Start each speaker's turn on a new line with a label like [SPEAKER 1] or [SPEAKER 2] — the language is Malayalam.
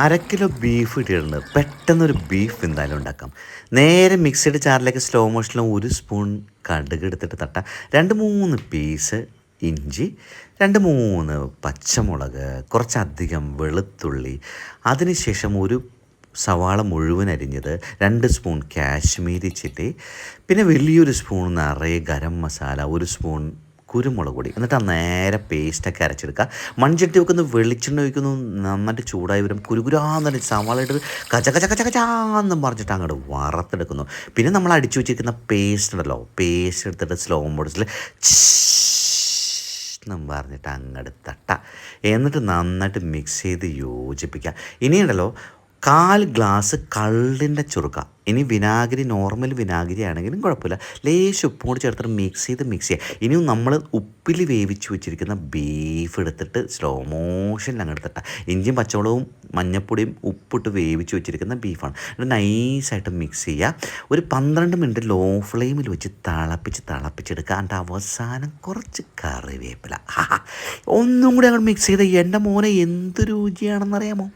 [SPEAKER 1] അര കിലോ ബീഫ് ഇട്ടിട്ടുണ്ട്. പെട്ടെന്നൊരു ബീഫ് എന്തായാലും ഉണ്ടാക്കാം. നേരെ മിക്സഡ് ചാറിലേക്ക് സ്ലോ മോഷനിലും ഒരു സ്പൂൺ കടുക് എടുത്തിട്ട് തട്ട. രണ്ട് മൂന്ന് പീസ് ഇഞ്ചി രണ്ട് മൂന്ന് പച്ചമുളക് കുറച്ചധികം വെളുത്തുള്ളി. അതിനുശേഷം ഒരു സവാള മുഴുവൻ അരിഞ്ഞത് രണ്ട് സ്പൂൺ കാശ്മീരി ചില്ലി പിന്നെ വലിയൊരു സ്പൂൺ നിറയെ ഗരം മസാല ഒരു സ്പൂൺ കുരുമുളക് പൊടി. എന്നിട്ട് നേരെ പേസ്റ്റൊക്കെ അരച്ചെടുക്കുക. മൺചട്ടി വെക്കുന്നു വെളിച്ചെണ്ണ ഒഴിക്കുന്നു. നന്നായിട്ട് ചൂടായി വരും. കുരുകുരാന്ന് സവാള ഇട്ട് കച്ച കച്ച കച്ച കച്ചാന്നും പറഞ്ഞിട്ട് അങ്ങോട്ട് വറുത്തെടുക്കുന്നു. പിന്നെ നമ്മൾ അടിച്ചു വെച്ചിരിക്കുന്ന പേസ്റ്റ് ഉണ്ടല്ലോ. പേസ്റ്റ് എടുത്തിട്ട് സ്ലോ മോഡസിൽ എന്നും പറഞ്ഞിട്ട് അങ്ങോട്ട് തട്ട എന്നിട്ട് നന്നായിട്ട് മിക്സ് ചെയ്ത് യോജിപ്പിക്കുക. ഇനിയുണ്ടല്ലോ കാൽ ഗ്ലാസ് കള്ളിന്റെ ചുറുക്ക ഇനി വിനാഗിരി നോർമൽ വിനാഗിരി ആണെങ്കിലും കുഴപ്പമില്ല. ലേശം ഉപ്പും കൂടി ചേർത്തിട്ട് മിക്സ് ചെയ്ത് മിക്സ് ചെയ്യുക ഇനിയും നമ്മൾ ഉപ്പിൽ വേവിച്ച് വെച്ചിരിക്കുന്ന ബീഫ് എടുത്തിട്ട് സ്ലോ മോഷനിൽ അങ്ങ് എടുത്തിട്ട ഇഞ്ചിയും പച്ചമുളകും മഞ്ഞപ്പൊടിയും ഉപ്പിട്ട് വേവിച്ച് വെച്ചിരിക്കുന്ന ബീഫാണ് ഇത് നൈസായിട്ട് മിക്സ് ചെയ്യുക ഒരു പന്ത്രണ്ട് മിനിറ്റ് ലോ ഫ്ലെയിമിൽ വെച്ച് തിളപ്പിച്ച് തിളപ്പിച്ചെടുക്കുക അതിന്റെ അവസാനം കുറച്ച് കറിവേപ്പില. ഒന്നും കൂടി അങ്ങോട്ട് മിക്സ് ചെയ്ത്. എന്റെ മോനെ എന്ത് രുചിയാണെന്നറിയാമോ?